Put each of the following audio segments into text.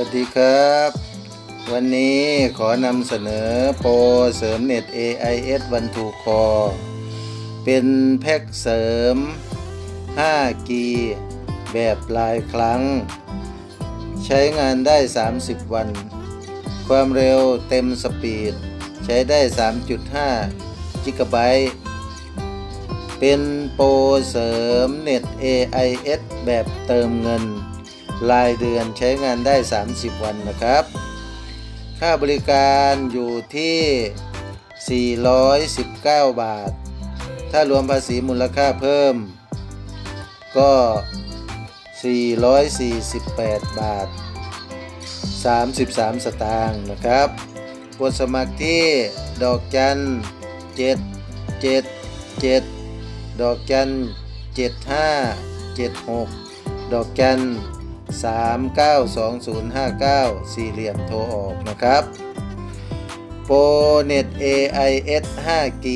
วัสดีครับ วันนี้ขอนำเสนอโปรเสริมเน็ต AIS วันทูคอ เป็นแพ็กเสริม5กีแบบรายครั้ง ใช้งานได้ 30 วัน ความเร็วเต็มสปีด ใช้ได้ 3.5กิกะไบต์เป็นโปรเสริมเน็ต AIS แบบเติมเงิน รายเดือนใช้งานได้ 30 วันนะครับ ค่าบริการอยู่ที่ 419 บาท ถ้ารวมภาษีมูลค่าเพิ่ม ก็ 448 บาท 33 สตางค์นะครับกดสมัครที่ดอกจัน7 7 7ดอกจัน75 76ดอกจัน 392059 สี่เหลี่ยมโทรออกนะครับโปรเน็ต AIS 5G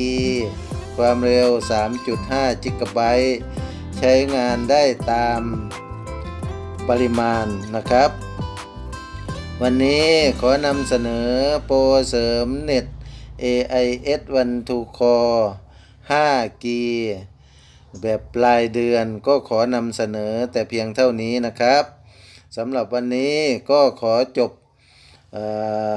ความเร็ว 3.5 จิกะไบต์ใช้งานได้ตามปริมาณนะครับ วันนี้ขอนำเสนอโปรเสริมเน็ต AIS วันทูคอ 5G แบบปลายเดือนก็ขอนำเสนอแต่เพียงเท่านี้นะครับ สำหรับวันนี้ก็ขอจบเอ่อ